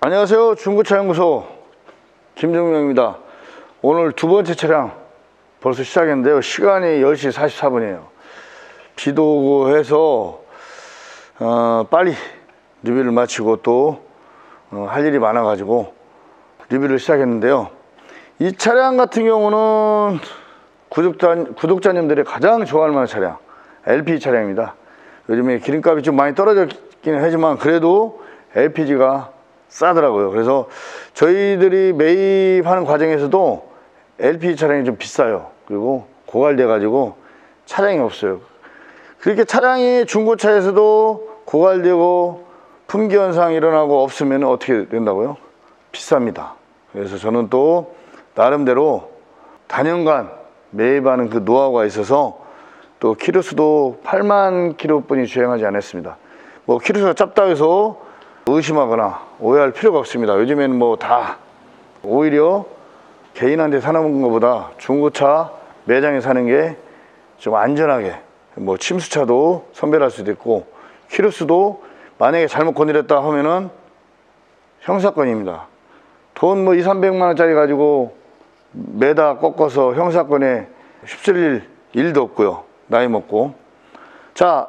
안녕하세요. 중고차연구소 김정명입니다. 오늘 두 번째 차량 벌써 시작했는데요. 시간이 10시 44분이에요. 비도 오고 해서 어, 빨리 리뷰를 마치고 또 어, 할 일이 많아 가지고 리뷰를 시작했는데요. 이 차량 같은 경우는 구독자, 구독자님들이 가장 좋아할 만한 차량 LPG 차량입니다. 요즘에 기름값이 좀 많이 떨어졌기는 하지만 그래도 LPG가 싸더라고요. 그래서 저희들이 매입하는 과정에서도 LPG 차량이 좀 비싸요. 그리고 고갈돼 가지고 차량이 없어요. 그렇게 차량이 중고차에서도 고갈되고 품귀 현상이 일어나고 없으면 어떻게 된다고요? 비쌉니다. 그래서 저는 또 나름대로 단연간 매입하는 그 노하우가 있어서 또 키로수도 8만 킬로뿐이 주행하지 않았습니다. 뭐 키로수가 짧다 해서 의심하거나 오해할 필요가 없습니다. 요즘에는 뭐 다 오히려 개인한테 사는 것보다 중고차 매장에 사는 게 좀 안전하게 뭐 침수차도 선별할 수도 있고 키로수도 만약에 잘못 건드렸다 하면은 형사건입니다. 돈 뭐 2, 300만 원짜리 가지고 매다 꺾어서 형사건에 휩쓸릴 일도 없고요. 나이 먹고. 자,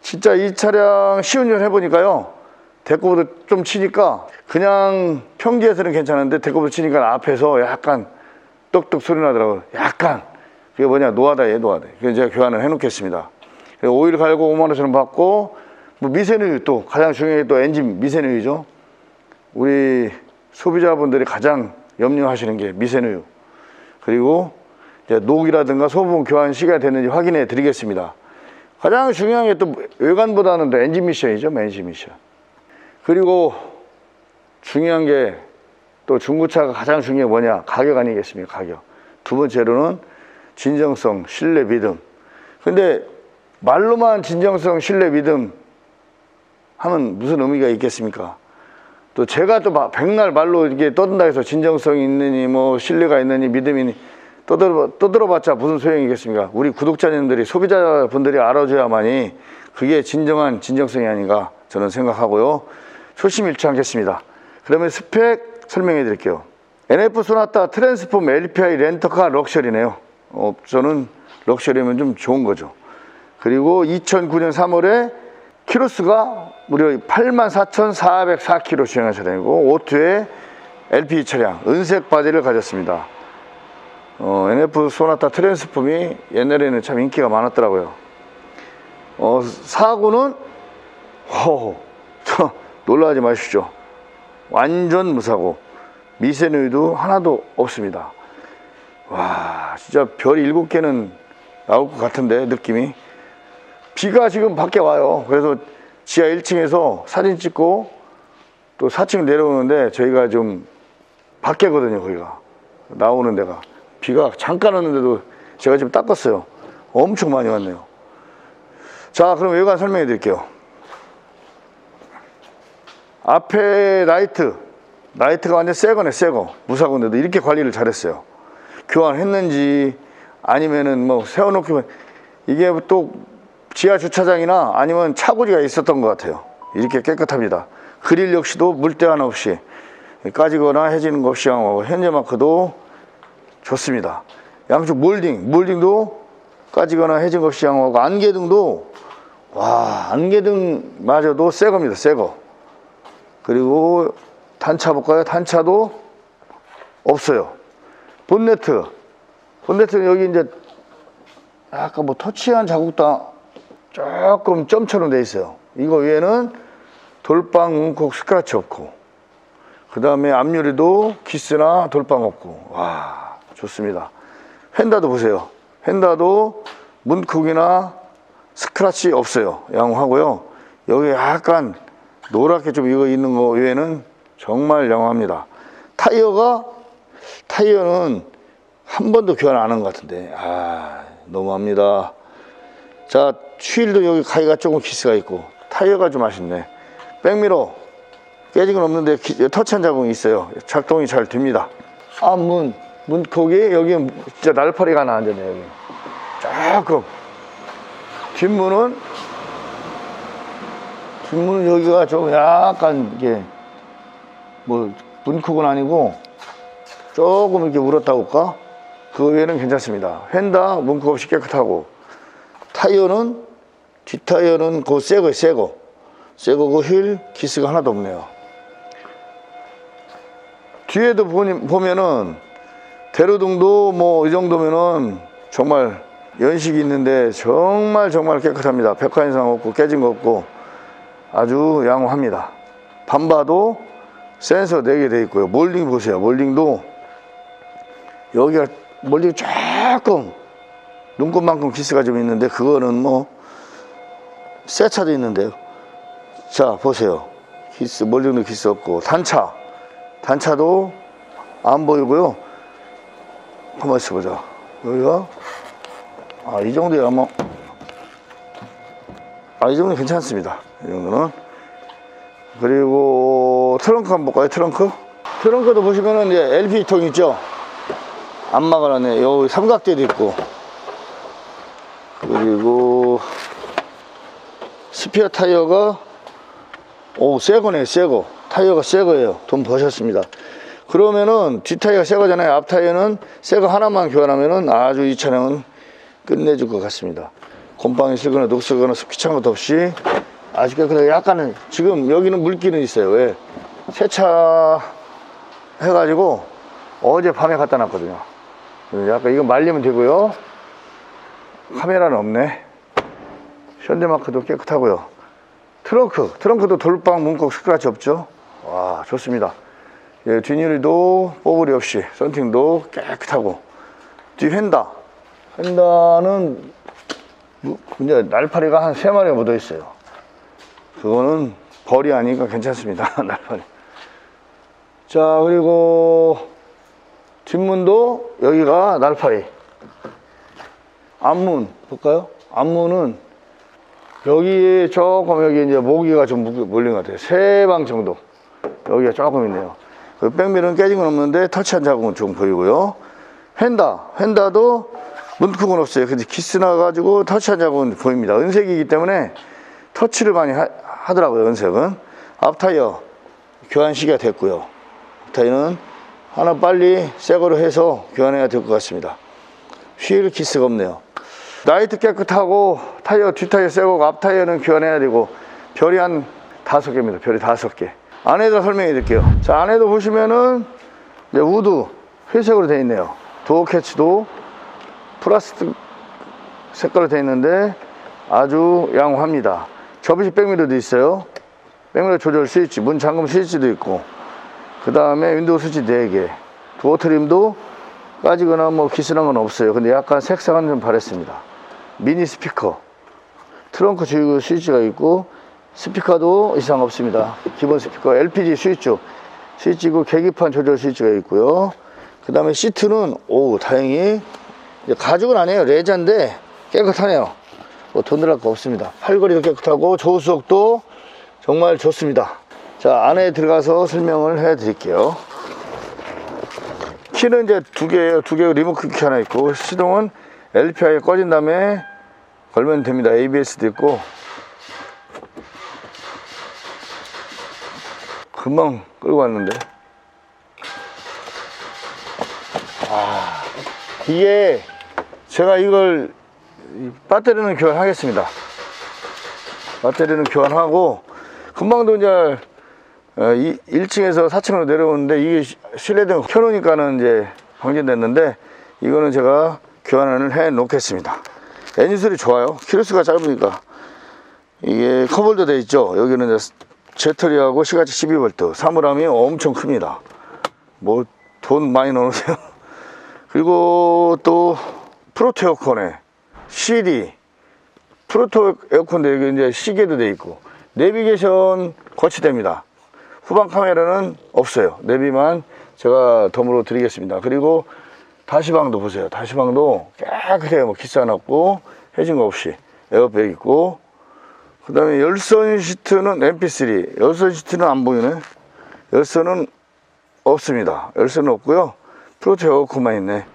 진짜 이 차량 시운전 해보니까요. 대꾸보다 좀 치니까 그냥 평지에서는 괜찮은데 대꾸보다 치니까 앞에서 약간 똑똑 소리 나더라고요. 약간. 그게 뭐냐, 노하다 예 노하다. 그래서 제가 교환을 해놓겠습니다. 오일 갈고 5만 원처럼 받고, 뭐 미세누유 또, 가장 중요한 게 또 엔진 미세누유죠. 우리 소비자분들이 가장 염려하시는 게 미세누유. 그리고 이제 녹이라든가 소분 교환 시간이 됐는지 확인해 드리겠습니다. 가장 중요한 게 또 외관보다는 또 엔진 미션이죠, 엔진 미션. 그리고 중요한 게 또 중고차가 가장 중요한 게 뭐냐? 가격 아니겠습니까? 가격. 두 번째로는 진정성, 신뢰, 믿음. 근데 말로만 진정성, 신뢰, 믿음 하면 무슨 의미가 있겠습니까? 또 제가 또막 백날 말로 이렇게 떠든다 해서 진정성이 있느니 뭐 신뢰가 있느니 믿음이 떠들어, 떠들어봤자 무슨 소용이겠습니까? 우리 구독자님들이 소비자분들이 알아줘야만이 그게 진정한 진정성이 아닌가 저는 생각하고요. 초심일치 않겠습니다. 그러면 스펙 설명해 드릴게요. NF 소나타 트랜스폼 LPI 렌터카 럭셔리네요. 어, 저는 럭셔리면 좀 좋은 거죠. 그리고 2009년 3월에 키로수가 무려 84,404km 주행한 차량이고 오토의 LPG 차량 은색 바디를 가졌습니다. 어, NF 소나타 트랜스폼이 옛날에는 참 인기가 많았더라고요. 어, 사고는 허, 저, 놀라지 마십시오. 완전 무사고 미세누유도 하나도 없습니다. 와, 진짜 별 일곱 개는 나올 것 같은데 느낌이 비가 지금 밖에 와요. 그래서 지하 1층에서 사진 찍고 또 4층 내려오는데 저희가 좀 밖에거든요, 거기가. 나오는 데가. 비가 잠깐 왔는데도 제가 지금 닦았어요. 엄청 많이 왔네요. 자, 그럼 외관 설명해 드릴게요. 앞에 라이트. 라이트가 완전 새 거네, 새 거. 무사고인데도 이렇게 관리를 잘했어요. 교환했는지 아니면은 뭐 세워놓기만 이게 또 지하 주차장이나 아니면 차고지가 있었던 것 같아요. 이렇게 깨끗합니다. 그릴 역시도 물때 하나 없이 까지거나 해지는 것 없이 하고 현재 마크도 좋습니다. 양쪽 몰딩, 몰딩도 까지거나 해진 것 없이 하고 안개등도 와 안개등마저도 새 겁니다. 새 거. 그리고 단차 볼까요? 단차도 없어요. 본네트. 본네트는 여기 이제 약간 뭐 터치한 자국도 조금 점처럼 돼 있어요. 이거 위에는 돌빵, 뭉콕, 스크라치 없고 그 다음에 앞유리도 기스나 돌빵 없고 와 좋습니다. 휀다도 보세요. 휀다도 문콕이나 스크라치 없어요. 양호하고요. 여기 약간 노랗게 좀 이거 있는 거 외에는 정말 양호합니다. 타이어가 타이어는 한 번도 교환 안 한 것 같은데 아 너무합니다. 자 휠도 여기 가위가 조금 기스가 있고 타이어가 좀 아쉽네. 백미러 깨진 건 없는데 기- 터치한 자국이 있어요. 작동이 잘 됩니다. 앞문 문콕이 여기 진짜 날파리가 하나 앉았네 여기. 조금 뒷문은 뒷문은 여기가 좀 약간 이게 뭐 문콕은 아니고 조금 이렇게 울었다 올까? 그 외에는 괜찮습니다. 휀다 문콕 없이 깨끗하고 타이어는 뒷타이어는 그 새거 새거 새거고 휠 기스가 하나도 없네요. 뒤에도 보니, 보면은 대로등도 뭐 이 정도면은 정말 연식이 있는데 정말 정말 깨끗합니다. 백화 인상 없고 깨진 거 없고 아주 양호합니다. 반바도 센서 4개 돼 있고요. 몰딩 보세요. 몰딩도 여기가 몰딩 조금 눈곱만큼 기스가 좀 있는데 그거는 뭐 새 차도 있는데요. 자 보세요. 기스 몰딩도 기스 없고 단차 단차도 안 보이고요. 한번 있어보자. 여기가 아 이 정도야 뭐. 아 이 정도 괜찮습니다. 이 정도는. 그리고 트렁크 한번 볼까요? 트렁크? 트렁크도 보시면은 이제 LP통 있죠? 안 막아놨네. 여기 삼각대도 있고. 그리고 스피어 타이어가 오, 새 거네, 새 거. 타이어가 새 거예요. 돈 버셨습니다. 그러면은 뒷 타이어가 새 거잖아요. 앞 타이어는 새거 하나만 교환하면은 아주 이 차량은 끝내줄 것 같습니다. 곰팡이 슬거나 녹슬거나 찬 것도 없이 아주 깨끗하게 약간은 지금 여기는 물기는 있어요. 왜? 세차 해가지고 어제 밤에 갖다 놨거든요. 약간 이거 말리면 되고요. 카메라는 없네. 현대마크도 깨끗하고요. 트렁크, 트렁크도 돌방 문콕 스크라치 없죠? 와, 좋습니다. 예, 뒷유리도 뽀글이 없이, 썬팅도 깨끗하고, 뒤 휀다. 휀다는, 무- 이제 날파리가 한 세 마리가 묻어 있어요. 그거는 벌이 아니니까 괜찮습니다. 날파리. 자, 그리고 뒷문도 여기가 날파리. 앞문 볼까요? 앞문은 여기에 조금 여기 이제 모기가 좀 물- 물린 것 같아요. 세 방 정도. 여기가 조금 있네요. 그 백밀은 깨진 건 없는데 터치한 자국은 좀 보이고요. 휀다. 휀다도 문콕은 없어요. 근데 키스 나 가지고 터치한 자국은 보입니다. 은색이기 때문에 터치를 많이 하, 하더라고요. 은색은. 앞 타이어 교환 시기가 됐고요. 앞 타이어는 하나 빨리 새 거로 해서 교환해야 될 것 같습니다. 휠 키스가 없네요. 나이트 깨끗하고 타이어 뒷타이어 새거고 앞 타이어는 교환해야 되고 별이 한 다섯 개입니다. 별이 다섯 개. 안에다 설명해 드릴게요. 자 안에도 보시면은 우드 회색으로 되어 있네요. 도어 캐치도 플라스틱 색깔로 되어 있는데 아주 양호합니다. 접이식 백미러도 있어요. 백미러 조절 스위치, 문 잠금 스위치도 있고 그 다음에 윈도우 스위치 4개 도어 트림도 까지거나 뭐 기스난 건 없어요. 근데 약간 색상은 좀 바랬습니다. 미니 스피커, 트렁크 주유 스위치가 있고 스피커도 이상 없습니다. 기본 스피커, LPG 스위치, 스위치고 계기판 조절 스위치가 있고요. 그 다음에 시트는 오 다행히 가죽은 아니에요. 레자인데 깨끗하네요. 뭐 돈 들어갈 거 없습니다. 팔걸이도 깨끗하고 조수석도 정말 좋습니다. 자 안에 들어가서 설명을 해 드릴게요. 키는 이제 두 개예요. 두개 리모컨 키 하나 있고 시동은 LPI 꺼진 다음에 걸면 됩니다. ABS도 있고 금방 끌고 왔는데 아 이게 제가 이걸 이 배터리는 교환하겠습니다. 배터리는 교환하고 금방도 이제 어, 이 1층에서 4층으로 내려오는데 이게 시- 실내등 켜놓으니까는 이제 방전됐는데 이거는 제가 교환을 해 놓겠습니다. 엔진 소리 좋아요. 키로수가 짧으니까 이게 커볼도 돼 있죠. 여기는 이제 제터리하고 시가치 12V 사물함이 엄청 큽니다. 뭐 돈 많이 넣으세요. 그리고 또 프로토 에어컨에 CD 프로토 에어컨도 여기 이제 시계도 돼 있고 내비게이션 거치됩니다. 후방 카메라는 없어요. 내비만 제가 덤으로 드리겠습니다. 그리고 다시방도 보세요. 다시방도 깨끗해요. 뭐 기스 하나 없고 해진 거 없이 에어백 있고 그 다음에 열선 시트는 MP3 열선 시트는 안 보이네. 열선은 없습니다. 열선은 없고요. 프로토 에어컨만 있네.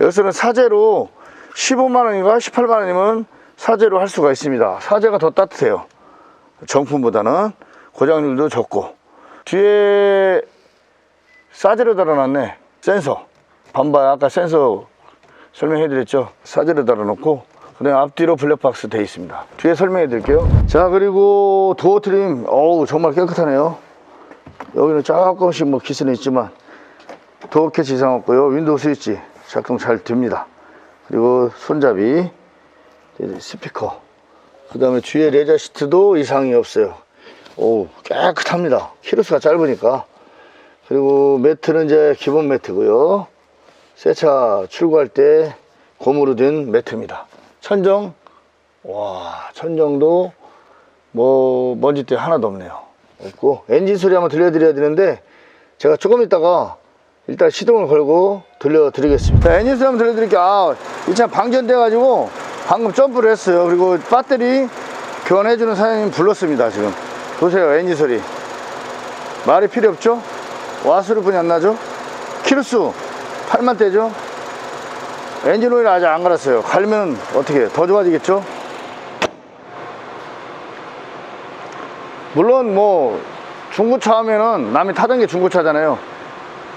열선은 사제로 15만 원인가 18만 원이면 사제로 할 수가 있습니다. 사제가 더 따뜻해요. 정품보다는. 고장률도 적고. 뒤에 싸제로 달아놨네. 센서. 반바야 아까 센서 설명해 드렸죠? 싸제로 달아놓고. 그다음 앞뒤로 블랙박스 돼 있습니다. 뒤에 설명해 드릴게요. 자 그리고 도어 트림. 어우 정말 깨끗하네요. 여기는 조금씩 뭐 기스는 있지만 도어 캐치 이상 없고요. 윈도우 스위치 작동 잘 됩니다 그리고 손잡이 스피커. 그 다음에 뒤에 레저 시트도 이상이 없어요. 오 깨끗합니다. 키로수가 짧으니까. 그리고 매트는 이제 기본 매트고요. 새 차 출고할 때 고무로 된 매트입니다. 천정? 와 천정도 뭐 먼지때 하나도 없네요. 없고 엔진 소리 한번 들려드려야 되는데 제가 조금 있다가 일단 시동을 걸고 들려드리겠습니다. 자, 엔진 소리 한번 들려드릴게요. 아, 이 차 방전돼 가지고 방금 점프를 했어요. 그리고 배터리 교환해주는 사장님 불렀습니다 지금. 보세요 엔진 소리. 말이 필요 없죠? 와스루뿐이 안 나죠? 키로수 8만 대죠? 엔진 오일 아직 안 갈았어요. 갈면 어떻게? 더 좋아지겠죠? 물론 뭐 중고차 하면은 남이 타던 게 중고차잖아요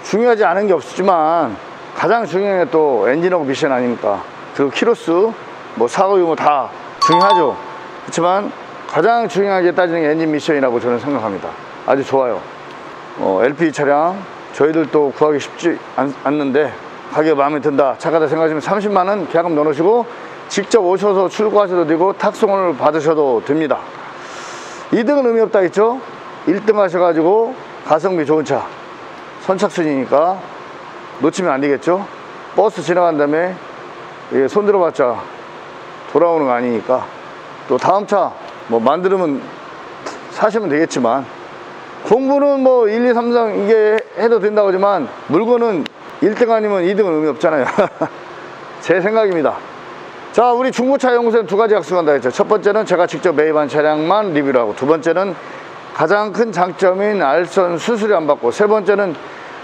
중요하지 않은 게 없지만 가장 중요한 게 또 엔진하고 미션 아닙니까? 그 키로수 뭐 사고 유무 다 중요하죠. 그렇지만 가장 중요하게 따지는 게 엔진 미션이라고 저는 생각합니다. 아주 좋아요. 어, LPG 차량 저희들도 구하기 쉽지 않, 않는데 가격 마음에 든다 차가다 생각하시면 30만원 계약금 넣어놓으시고 직접 오셔서 출고하셔도 되고 탁송을 받으셔도 됩니다. 2등은 의미 없다 했죠? 1등 하셔가지고 가성비 좋은 차 선착순이니까 놓치면 안 되겠죠? 버스 지나간 다음에 이게 손 들어봤자 돌아오는 거 아니니까. 또 다음 차 뭐 만들면 사시면 되겠지만 공부는 뭐 1, 2, 3, 4 이게 해도 된다고 하지만 물건은 1등 아니면 2등은 의미 없잖아요. 제 생각입니다. 자 우리 중고차 연구소는 두 가지 약속한다 했죠. 첫 번째는 제가 직접 매입한 차량만 리뷰를 하고 두 번째는 가장 큰 장점인 알선 수수료 안 받고 세 번째는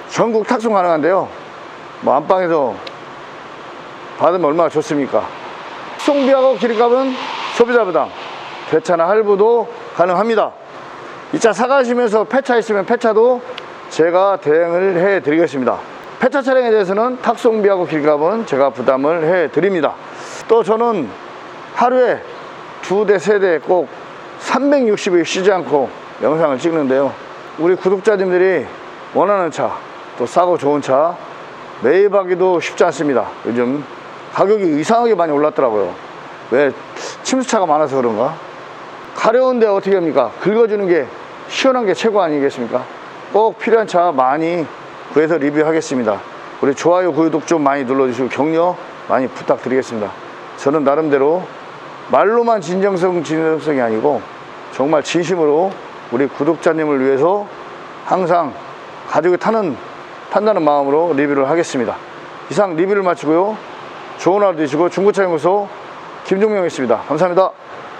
전국 탁송 가능한데요. 뭐 안방에서 받으면 얼마나 좋습니까? 송비하고 기름값은 소비자 부담 대차나 할부도 가능합니다. 이 차 사가시면서 폐차 있으면 폐차도 제가 대행을 해 드리겠습니다. 폐차 차량에 대해서는 탁송비하고 길값은 제가 부담을 해 드립니다. 또 저는 하루에 두 대 세 대 꼭 360일 쉬지 않고 영상을 찍는데요. 우리 구독자님들이 원하는 차 또 싸고 좋은 차 매입하기도 쉽지 않습니다. 요즘 가격이 이상하게 많이 올랐더라고요. 왜 침수차가 많아서 그런가? 가려운데 어떻게 합니까? 긁어주는 게 시원한 게 최고 아니겠습니까? 꼭 필요한 차 많이 구해서 리뷰하겠습니다. 우리 좋아요 구독 좀 많이 눌러주시고 격려 많이 부탁드리겠습니다. 저는 나름대로 말로만 진정성 진정성이 아니고 정말 진심으로 우리 구독자님을 위해서 항상 가지고 타는 탄다는 마음으로 리뷰를 하겠습니다. 이상 리뷰를 마치고요. 좋은 하루 되시고 중고차 연구소 김종명이었습니다. 감사합니다